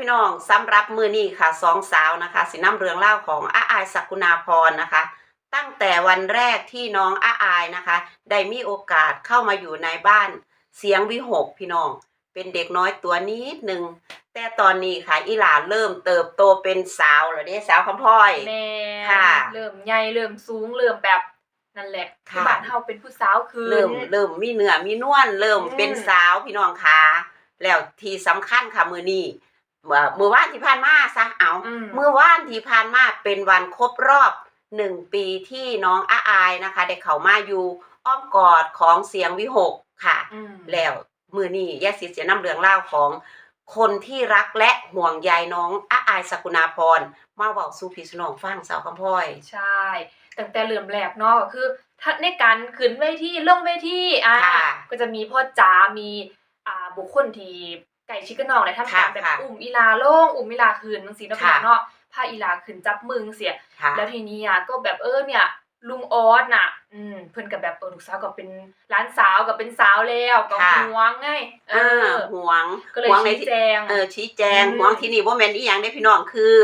พี่น้องสำหรับมือนี้ค่ะสองสาวนะคะสิน้ำเรืองเล่าวของอาอายศักุณาพรนะคะ ตั้งแต่วันแรกที่น้องอาอายนะคะ ได้มีโอกาสเข้ามาอยู่ในบ้านเสียงวิหกพี่น้อง เป็นเด็กน้อยตัวนิดหนึ่งแต่ตอนนี้ค่ะอีหลาเริ่มเติบโตเป็นสาวแล้วเด้สาวคำพ่อยแม่ค่ะ เริ่มใหญ่เริ่มสูงเริ่มแบบนั่นแหละค่ะที่บ้านเฮาเป็นผู้สาวคือเริ่มเริ่มมีเนื้อมีนวลเริ่มอืมเป็นสาวพี่น้องค่ะแล้วที่สำคัญค่ะมือนี้เมื่อมือว่านที่ผ่านมาซะเอาอืมเมื่อว่านที่ผ่านมาเป็นวันครบรอบหนึ่งปีที่น้องอาอายนะคะ ได้เข้ามาอยู่อ้อมกอดของเสียงวิหกค่ะอืมแล้วมือนี้แยกสิเสียน้ำเรืองเล่าวของคนที่รักและห่วงใยน้องอาอายสกุณาพรมาบอกสู่พี่สนองฟังสาวคำพ่อย ใช่ตั้งแต่เริ่มแรกเนาะก็คือถ้าในการขึ้นเวทีลงเวทีอ่าค่ะก็จะมีพ่อจ๋ามีอ่าบุคคลที่ ไก่ชิคกนองเลยทำการค่ะแบบค่ะอุ้มอีลาลงอุ้มอีลาขึ้นจังซี่เนาะพี่ค่ะน้องเนาะพาอีลาขึ้นจับมือจังซี่ค่ะแล้วทีนี้อะก็แบบเออเนี่ยลุงออสน่ะ อืม เพิ่นกับแบบเออลูกสาวก็เป็นร้านสาวก็เป็นสาวแล้วก็ค่ะห่วงไง เออ่าอห่วง ก็เลยห่วงในชี้ที่แจง เออชี้แจงอืมห่วงที่นี่ว่าแม่นอีหยังได้พี่น้องคือ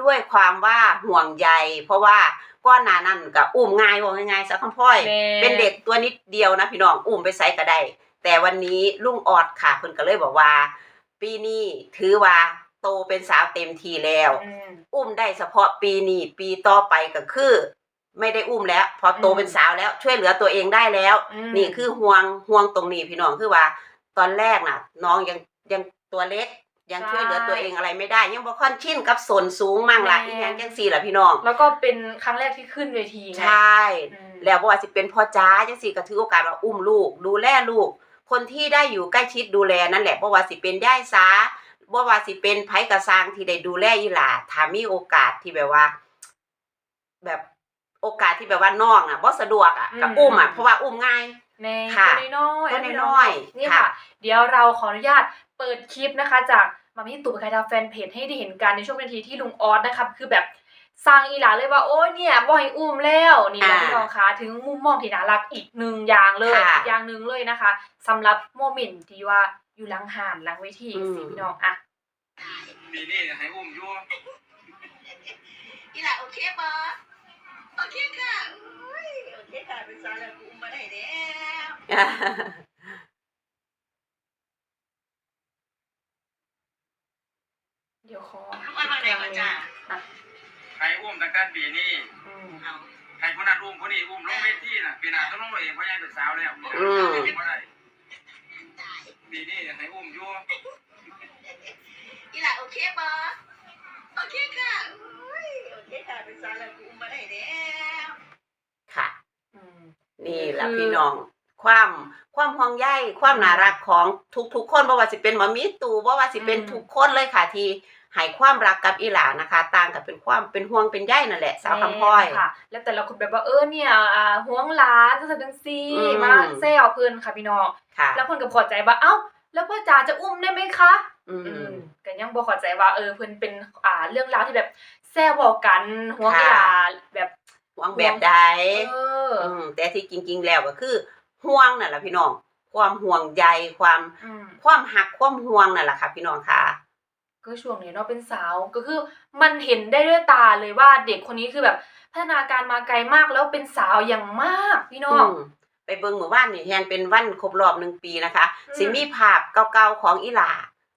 ด้วยความว่าห่วงใยเพราะว่าก้อนหนานั่นกับอุ้มง่ายว่าง่ายๆสักคำพ่อยแม่เป็นเด็กตัวนิดเดียวนะพี่น้องอุ้มไปใส่ก็ได้ แต่วันนี้ลุงออดค่ะเพิ่นก็เลยบอกว่า ปีนี้ถือว่าโตเป็นสาวเต็มทีแล้วอืมอุ้มได้เฉพาะปีนี้ปีต่อไปก็คือ ไม่ได้อุ้มแล้ว พอโตอืมเป็นสาวแล้วช่วยเหลือตัวเองได้แล้วอืมนี่คือห่วงห่วงตรงนี้พี่น้องคือว่า ตอนแรกน่ะ น้องยังยังตัวเล็กยังช่วยเหลือตัวเองอะไรไม่ได้ ยังบ่ค่อนชินกับส่วนสูงมั่งละอีหยังจังซี่ล่ะพี่น้อง แล้วก็เป็นครั้งแรกที่ขึ้นเวทีไงใช่อืมแล้วบ่ว่าสิเป็นพ่อจ้าจังซี่ก็ถือโอกาสว่าอุ้มลูก ดูแลลูก คนที่ได้อยู่ใกล้ชิดดูแลนั่นแหละบ่ว่าสิเป็นย่ายสาบ่ว่าสิเป็นไผกระซางที่ได้ดูแลอีหล่าถ้ามีโอกาสที่แบบว่า แบบโอกาสที่แบบว่าน้องอะบ่สะดวกอะกับอุ้มอะเพราะว่าอุ้มง่ายในค่ะตัวน้อยๆตัวะพี่น้อยๆนี่ค่ะค่ะ เดี๋ยวเราขออนุญาตเปิดคลิปนะคะ จากมามี่ตู่กายดาแฟนเพจให้ได้เห็นกันในช่วงนาทีที่ลุงออสนะครับคือแบบ สร้างอีหลาเลยว่าโอ้ยเนี่ยบ่อยอุ้มแล้วนี่นะอ่าพี่น้องคะถึงมุมมองที่น่ารักอีกหนึ่งอย่างเลยค่ะอีกอย่างหนึ่งเลยนะคะสำหรับโมเมนต์ที่ว่าอยู่หลังหานหลังเวทีอืมสิพี่น้องอะปีนี้ให้อุ้มอยู่อีหล่ะโอเคปะโอเคค่ะอุ้ยโอเคค่ะเป็นสาวแล้วกูอุ้มมาได้แล้วเดี๋ยวขอ ตั้งแต่ปีนี้อืมเอาให้คนนั้นอุ้มคนนี้อุ้มลงเวทีน่ะปีหน้าต้องลงเองเพราะยังเป็นสาวแล้วอืม บ่ได้ปีนี้ให้อุ้มอยู่อีหล่ะโอเคปะโอเคค่ะอุ้ยโอเคค่ะเป็นสาวแล้วกูอุ้มมาได้แล้วค่ะอืมนี่แหละคือพี่น้อง ความความห่วงใยความน่ารักของทุกๆคนบ่ว่าสิเป็นหมอมีตู่บ่ว่าสิเป็นอืมทุกคนเลยค่ะที่ ให้ความรักกับอีหลานะคะ ต่างกับเป็นความเป็นห่วงเป็นใยนั่นแหละสาวคำพ้อยแม่ค่ะ แล้วแต่ละคนแบบว่าเออเนี่ยอ่าห่วงหลานจังซั่นจังซี่อืมมาแซวเพิ่นค่ะพี่น้องค่ะแล้วเพิ่นก็พอใจว่าเอ้า แล้วพ่อจ๋าจะอุ้มได้ไหมคะอือืมมก็ยังบ่เข้าใจว่าเออเพิ่นเป็นอ่าเรื่องราวที่แบบแซวเว้ากันห่วงค่ะหลานแบบห่วงแบบใดเอออืมแต่ที่จริง ๆ แล้วก็คือห่วงนั่นแหละพี่น้องความห่วงใยความอืมความหักความห่วงนั่นแหละค่ะพี่น้องค่ะ ก็ช่วงนี้เนาะเป็นสาวก็คือมันเห็นได้ด้วยตาเลยว่าเด็กคนนี้คือแบบ พัฒนาการมาไกลมากแล้วเป็นสาวอย่างมากพี่น้องอืมไปเบิ่งหมู่บ้านนี่แฮงเป็นวันครบรอบหนึ่งปีนะคะอืมสิมีภาพเก่าๆของอีหลา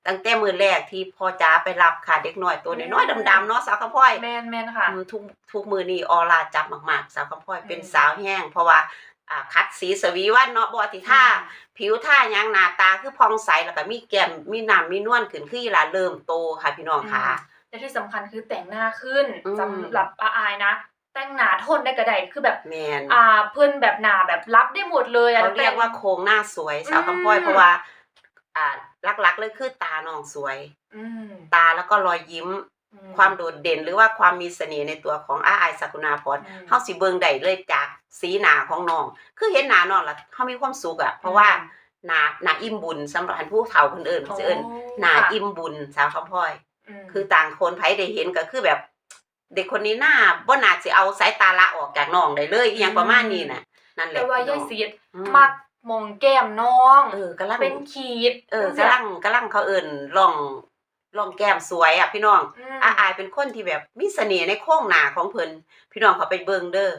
ตั้งแต่มือแรกที่พ่อจ๋าไปรับค่ะเด็กน้อยตัวน้อยๆดำๆเนาะสาวคำพ้อยแมนแมนค่ะอืมทุกทุกมือนี่ออร่าจับมากๆ สาวคำพ้อยเป็นอืมสาวแห้งเพราะว่า อ่าคัดสีสวีวันเนาะบ่ที่ท่าผิวท่าหยังหน้าตาคือพองใสแล้วก็มีแก้มมีน้ำมีนวลขึ้นคืออีหลาเริ่มโตค่ะพี่น้องค่ะและที่สำคัญคือแต่งหน้าขึ้นอืมสำหรับอาอายนะแต่งหน้าทนได้กระไดคือแบบแมนอ่าเพื่อนแบบหน้าแบบรับได้หมดเลยอะเขาเรียกว่าแต่งโครงหน้าสวยสาวอืมคำพ้อยเพราะว่า อ่าหลักๆเลยคือตาน้องสวยอืมตาแล้วก็รอยยิ้มอืความโดดเด่นหรือว่าความมีเสน่ห์ในตัวของอาอายสักุณาพรอืมเฮาสิเบิ่งได้เลยจาก สีหน้าของน้อง คือเห็นหน้าน้องแล้วเฮามีความสุขอะเพราะว่าหน้าหน้าอิ่มบุญสำหรับผู้เฒ่าคนอื่นเขาจะเอิ้นหน้าค่ะอิ่มบุญสาวคำพ้อยมคือต่างคนไผได้เห็นก็คือแบบ เด็กคนนี้หน้าบ่น่าสิเอาสายตาละออกจากน้องได้เลยอหยังประมาณนี้น่ะ นั่นแหละแต่ว่าพี่น้ยายองสีดอืมมักมองแก้มน้องเออกำลังเป็นขีด เออกำลังกำลังเขาเอิ้นลองลองแก้มสวยอะพี่น้องมอาอายเป็นคนที่แบบมีเสน่ห์ในโค้งหน้าของเพิ่นพี่น้องเขาไปเบิ่งเด้อ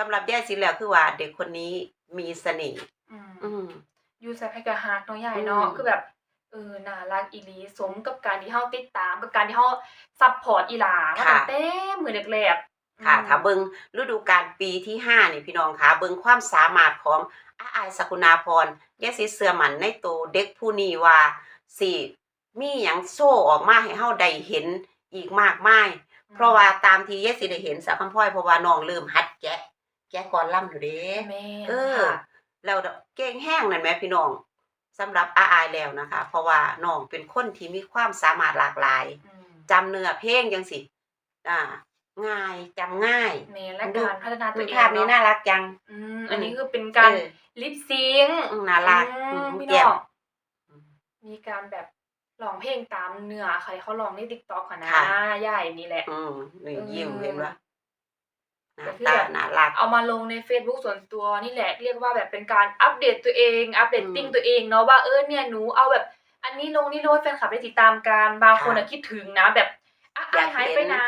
สำหรับยายสิแล้วคือว่าเด็กคนนี้มีเสน่ห์อืมอืมยูใส่ไพ่กะฮาร์ดเนาะใหญ่เนาะอืม คือแบบเออน่ารักอีหลีสมกับการที่เฮาติดตามกับการที่เฮาซัพพอร์ตอีหลามาตั้งแต่มือแรกๆค่ะ อืม ถ้าเบิ่งฤดูกาลปีที่ห้านี่พี่น้องค่ะเบิ่งความสามารถของอาอายสกุณาพรยายสิเสื่อมันในตัวเด็กผู้นี้ว่าสิมีหยังโซ่ออกมาให้เฮาได้เห็นอีกมากมาย เพราะว่าตามที่ยายสิได้เห็นสักคำพ่อยเพราะว่าน้องเริ่มหัดแกะ แกะก่อนล่ำอยู่เด้แม่เออค่ะแล้วเก่งแห้งนั่นแหมพี่น้องสำหรับอาอายแล้วนะคะ เพราะว่าน้องเป็นคนที่มีความสามารถหลากหลายอืมจำเนื้อเพลงจังสิอ่า ง่ายจำง่ายแม่และการพัฒนาตัวดูเองภาพนี้เนาะน่ารักจังอืมอันนี้คือเป็นการเออลิปซิงค์อืมน่ารักอือืมมพี่แก้น้มองมีการแบบร้องเพลงตามเนื้อใครเขาร้องใน TikTok ค่ะนะค่ะใหญ่นี่แหละ อืมนี่เออยิ้มเห็นปะ หน้าก็คือตาแบบน่ารักเอามาลงใน Facebook ส่วนตัวนี่แหละเรียกว่าแบบเป็นการอัปเดตตัวเองอัปเดตอืมติ้งตัวเองเนาะว่าเออเนี่ยหนูเอาแบบอันนี้ลงนี่ลงให้แฟนคลับได้ติดตามกันบางคนค่ะอะคิดถึงนะแบบอะอยากหายเห็นไปไหน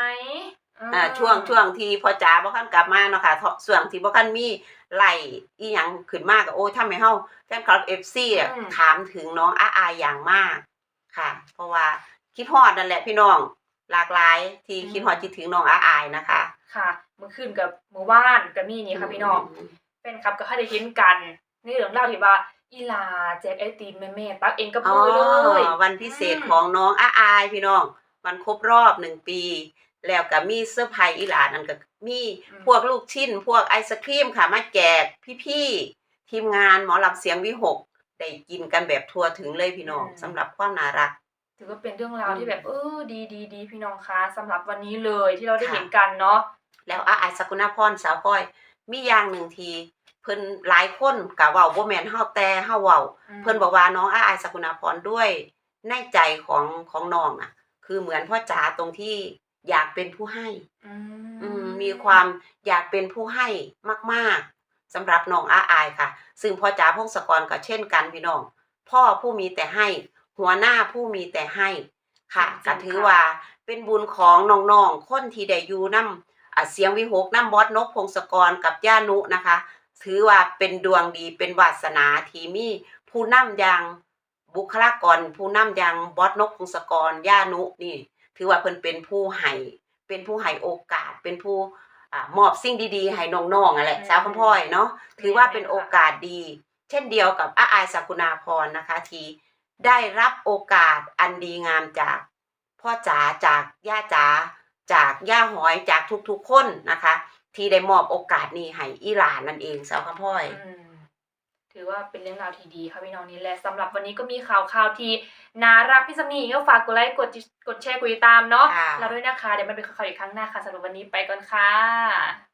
อ่าช่วงช่วงที่พ่อจ๋าบ่คันกลับมาเนาะค่ะช่วงที่บ่คันมีไหลอีหยังขึ้นมากก็โอ้ยทำให้เฮาแฟนคลับ FC อะถามถึงน้องอาอายอย่างมากค่ะ เพราะว่าคิดฮอดนั่นแหละพี่น้องหลากหลายที่คิดฮอดคิดถึงน้องอาอายนะคะ ค่ะเมื่อคืนกับเมื่อวานกับมีนี่ค่ะพี่น้องแฟนคลับก็ให้ได้เห็นกันในเรื่องเล่าวที่ว่าอีลาแจกไอติมแม่ๆตักเองกับอ๋อมือเลยวันพิเศษอืมของน้องอาอายพี่น้อง วันครบรอบหนึ่งปี แล้วก็มีเสื้อร์ไผ่อีหลานนั่นก็มีพวกลูกชิ้น พวกไอศครีมค่ะมาแจกพี่ๆทีมงานหมอลำเสียงวิหกได้กินกันแบบทั่วถึงเลยพี่น้องสำหรับความน่ารักถือว่าเป็นเรื่องราวอืมที่แบบเออดีดีดีพี่น้องคะสำหรับวันนี้เลยที่เราได้ค่ะเห็นกันเนาะ แล้วอาอายสกุณาพรสาวก้อย มีอย่างหนึ่งที เพิ่นหลายคนกะเว้าบ่แม่นเฮาแต่เฮาเว้าเพิ่นบอกว่าน้องอาอายสกุณาพรด้วยในใจของของน้องอะ คือเหมือนพ่อจ๋าตรงที่อยากเป็นผู้ให้อือืมมีความอยากเป็นผู้ให้มาก ๆสำหรับน้องอาอายค่ะ ซึ่งพ่อจ๋าพงศกรก็เช่นกันพี่น้อง พ่อผู้มีแต่ให้ หัวหน้าผู้มีแต่ให้ค่ะก็ถือว่าเป็นบุญของน้องๆคนที่ได้อยู่นำอะ เสียงวิหกน้ำบอสนกพงศกรกับย่านุนะคะ ถือว่าเป็นดวงดีเป็นวาสนาที่มีผู้นำอย่างบุคลากร ผู้นำอย่างบอสนกพงศกรย่านุนี่ ถือว่าเพิ่นเป็นผู้ให้เป็นผู้ให้โอกาสเป็นผู้อ่ามอบสิ่งดีๆ ให้น้องๆนั่นแหละสาวคำพ่อยเนาะถือว่าเป็นโอกาสดี เช่นเดียวกับอาอายสกุณาพรนะคะ ที่ได้รับโอกาสอันดีงามจากพ่อจ๋าจากย่าจ๋า จากย่าหอยจากทุกๆคนนะคะ ที่ได้มอบโอกาสนี้ให้อีหลานนั่นเองสาวคำพ่อยอืมถือว่าเป็นเรื่องราวที่ดีค่ะพี่น้องนี่แหละสำหรับวันนี้ก็มีข่าวข่าวที่น่ารักพี่สำนีก็ฝากกดไลค์กดติดกดแชร์กดติดตามเนาะค่ะเราด้วยนะคะเดี๋ยวมันเป็นข่าวอีกครั้งหน้าค่ะสำหรับวันนี้ไปก่อนค่ะ